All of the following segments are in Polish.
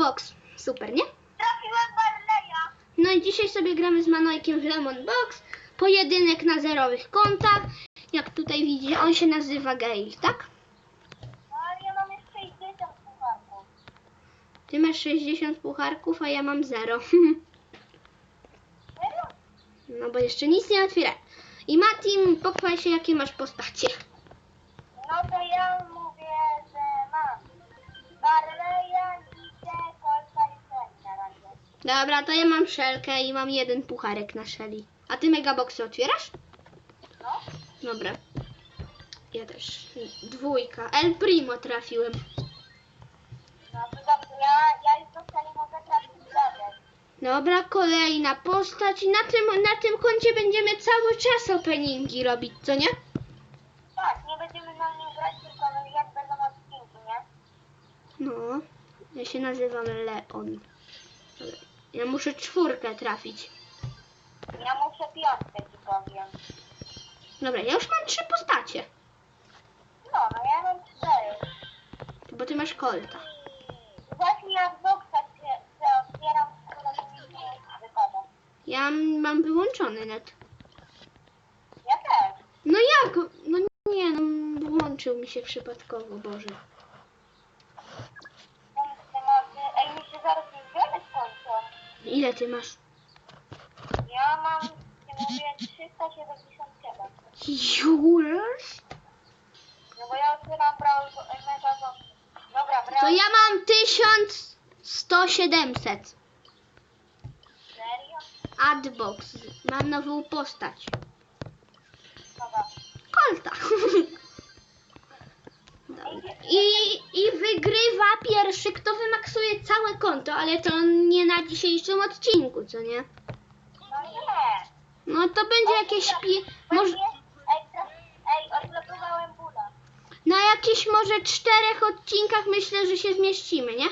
Box. Super, nie? Trafiłem Barleya. No i dzisiaj sobie gramy z Manojkiem w Lemon Box. Pojedynek na zerowych kontach. Jak tutaj widzicie, on się nazywa Gale, tak? No ale ja mam jeszcze 60 pucharków. Ty masz 60 pucharków, a ja mam 0. Serio? No bo jeszcze nic nie otwiera. I Matim, pochwal się, jakie masz postacie. Dobra, to ja mam szelkę i mam jeden pucharek na szeli. A ty megaboxy otwierasz? No. Dobra. Ja też. Dwójka. El Primo trafiłem. No to dobrze, ja, ja już do Shelly mogę trafić level. Dobra, kolejna postać. I na tym, na tym koncie będziemy cały czas openingi robić, co nie? Tak, nie będziemy na nim grać, tylko jak będą odcinki, nie? No. Ja się nazywam Leon. Dobra. Ja muszę czwórkę trafić. Ja muszę piątkę ci powiem. Dobra, ja już mam trzy postacie. No, no ja mam cztery. Bo ty masz kolta. Właśnie ja w boksach się, się otwieram, które mi nie wypada. Ja mam wyłączony net. Ja też. No jak? No nie, no włączył mi się przypadkowo, Boże. Ile ty masz? Ja mam, nie mówię, 377. Już? No bo ja otwieram brawl mega box. Dobra, brawl. To ja mam 1100-700. Serio? Adbox. Mam nową postać. Dobra. Kolta. Dobra. I, I kto konto, ale to nie na dzisiejszym odcinku, co nie? No nie. No to będzie jakieś pi... Może, Ej, tra- ej, odblokowałem bula. na jakichś może czterech odcinkach myślę, że się zmieścimy, nie?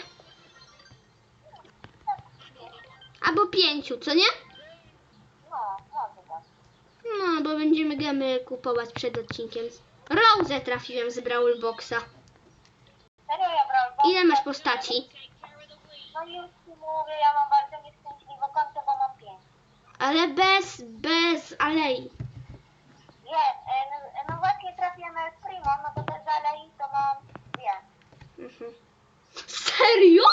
Albo pięciu, co nie? No, może tak. No, bo będziemy gemy kupować przed odcinkiem. Rose trafiłem z Brawl Boxa. Serio, ja. Ile masz postaci? No już ci mówię, ja mam bardzo nieszczęśliwe konto, bo mam 5. Ale bez, bez alei. Nie, e, no, no właśnie trafiłem z Primo, no to bez alei to mam dwie. Mhm. Serio?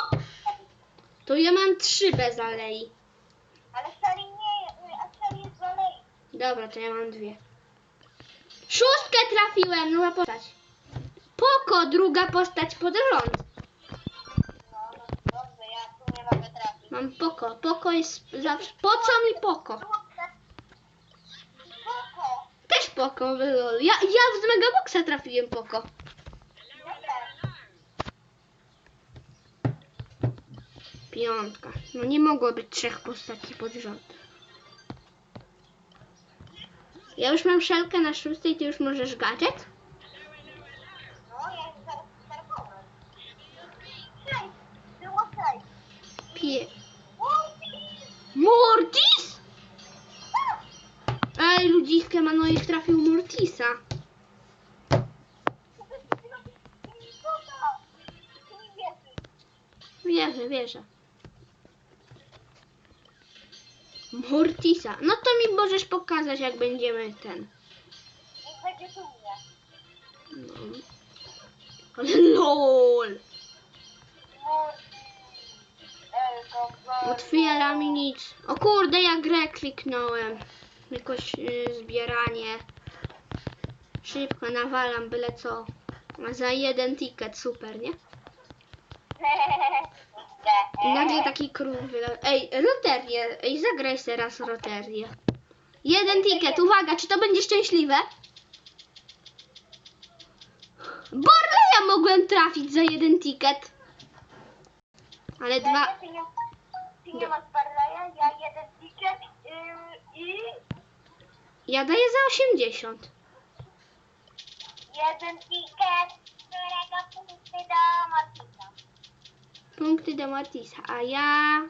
To ja mam trzy bez alei. Ale Shelly nie, a Shelly jest z alei. Dobra, to ja mam dwie. Szóstkę trafiłem, nowa postać. Poko, druga postać pod rząd. Mam Poko. Poko jest zawsze... Po co mi Poko? Też Poko było. Ja, ja z Megaboxa trafiłem Poko. Piątka. No nie mogło być trzech postaci pod rząd. Ja już mam szelkę na szóstej, ty już możesz gadżet? No, Mortis! Ej, ludziska, Manojek trafił Mortisa. Wierzę, wierzę. Mortisa. No to mi możesz pokazać, jak będziemy ten. Niech będzie tu mnie. No. Ale LOL. Otwiera mi nic. O kurde, ja grę kliknąłem. Jakoś y, zbieranie. Szybko nawalam byle co. Za jeden ticket, super, nie? I nagle taki król wyla... Ej, loterię. Ej, zagraj teraz loterię. Jeden ticket, uwaga, czy to będzie szczęśliwe? Borleja mogłem trafić za jeden ticket. Ale dwa... Nie, masz Barleya, ja jeden ticket yy, i Ja daję za 80. jeden ticket, którego punkty do Martisa. Punkty do Matisa, a ja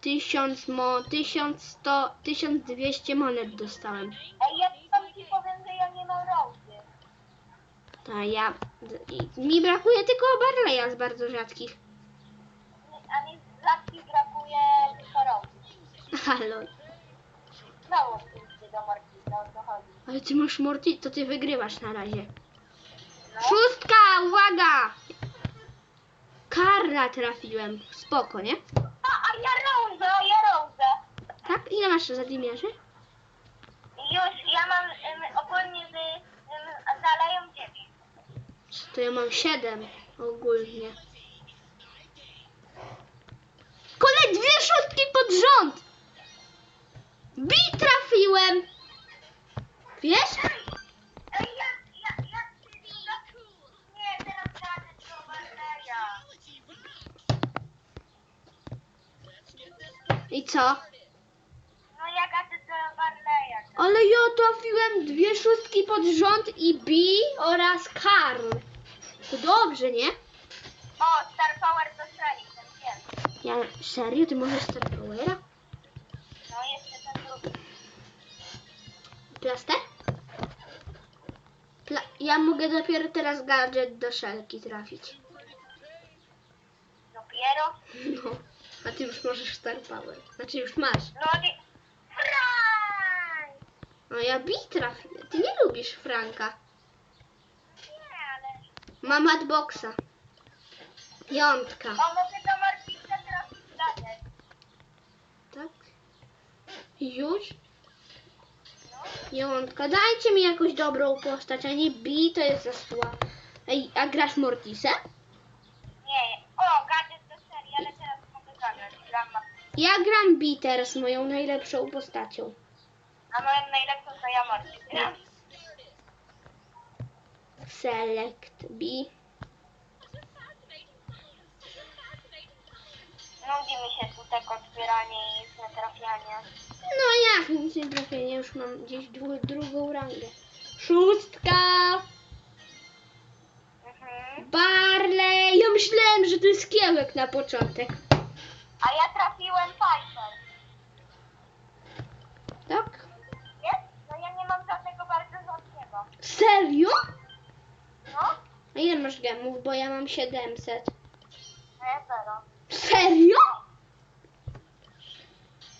1000 mo, 1100, 1200 monet dostałem. Ej, ja tam ci powiem, że ja nie mam Rosy. A ja, i- mi brakuje tylko Barleya z bardzo rzadkich. A Halo. Znowu pójście do Marcina, o co chodzi. Ale ty masz Morty, to ty wygrywasz na razie. No. Szóstka, uwaga! Karla trafiłem. Spoko, nie? A, a ja rądzę, a ja rądzę. Tak? Ile masz za dymiarzy? Już, ja mam ym, ogólnie z zaleją 9. To ja mam siedem ogólnie. Kolej dwie szóstki pod rząd! Bi trafiłem! Wiesz? Ej, ja, ja, ja, nie, teraz jadę do Marleja. I co? No ja gadę do Marleja. Ale ja trafiłem dwie szóstki pod rząd i Bi oraz Karl. To dobrze, nie? O, Star Power dostali, ten wiem. Ja, serio? Ty możesz Star Powera? No jeszcze ten drugi. Plaster? Pla ja mogę dopiero teraz gadżet do szelki trafić. Dopiero? No, a ty już możesz Star Power. Znaczy już masz. No nie. Frank! No ja Bi trafiłem. Ty nie lubisz Franka. Nie, ale... Mam Adboxa. Piątka mogę do Marcina trafić gadać. Tak? Już? Jątka, dajcie mi jakąś dobrą postać, a nie Bi to jest za słaba. Ej, a grasz Mortisem? Nie, o, gadżet do serii, ale teraz mogę. Gram ma- Ja gram Bi teraz, moją najlepszą postacią. A moją najlepszą to ja Marcin gram. Select Bi. Nudzi mi się tu tak otwieranie i natrafianie. No jak nic nie trafienie, już mam gdzieś dru- drugą rangę. Szóstka! Mhm. Barley! Ja myślałem, że to jest kiełek na początek. A ja trafiłem Piper. Tak? No ja nie mam żadnego bardzo rzadkiego. Serio? No? A ile masz gemów? Bo ja mam 700. No ja zero. Serio?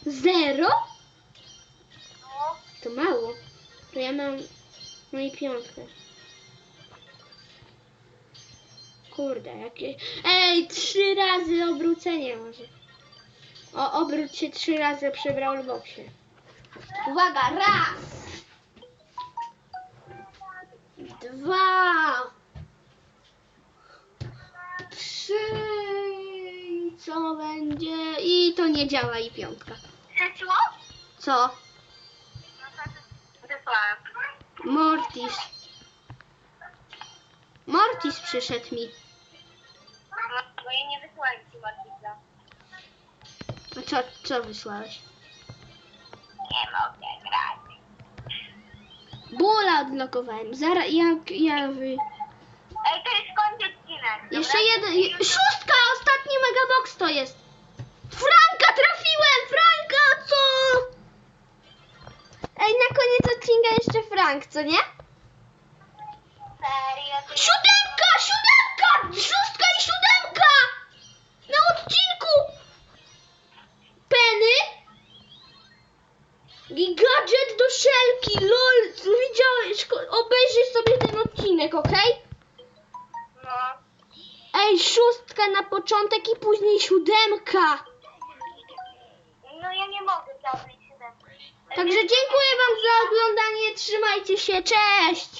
Zero? To mało. To ja mam no i piątkę. Kurde, jakie... Ej, trzy razy obrócenie może. O, obróć się trzy razy przy Brawlboxie. Uwaga, raz! Dwa! Trzy! Co będzie? I to nie działa i piątka. Przyszło? Co? No. Mortis. Mortis przyszedł mi. No, bo ja nie wysłałem ci Marcina. A co, co wysłałeś? Nie mogę grać. Bula odblokowałem. Zaraz, jak ja wy... Ej, to jest koniec odcinek. dobra? Jeszcze jeden... je- Szóstka! Ostatni megabox to jest! Franka trafiłem! Franka, co? Ej, odcinka jeszcze Frank, co nie? Siódemka! Siódemka! Szóstka i siódemka! Na odcinku! Penny? I gadżet do szelki, lol, widziałeś, obejrzyj sobie ten odcinek, okej? No. Ej, szóstka na początek i później siódemka. Także dziękuję wam za oglądanie, trzymajcie się, cześć!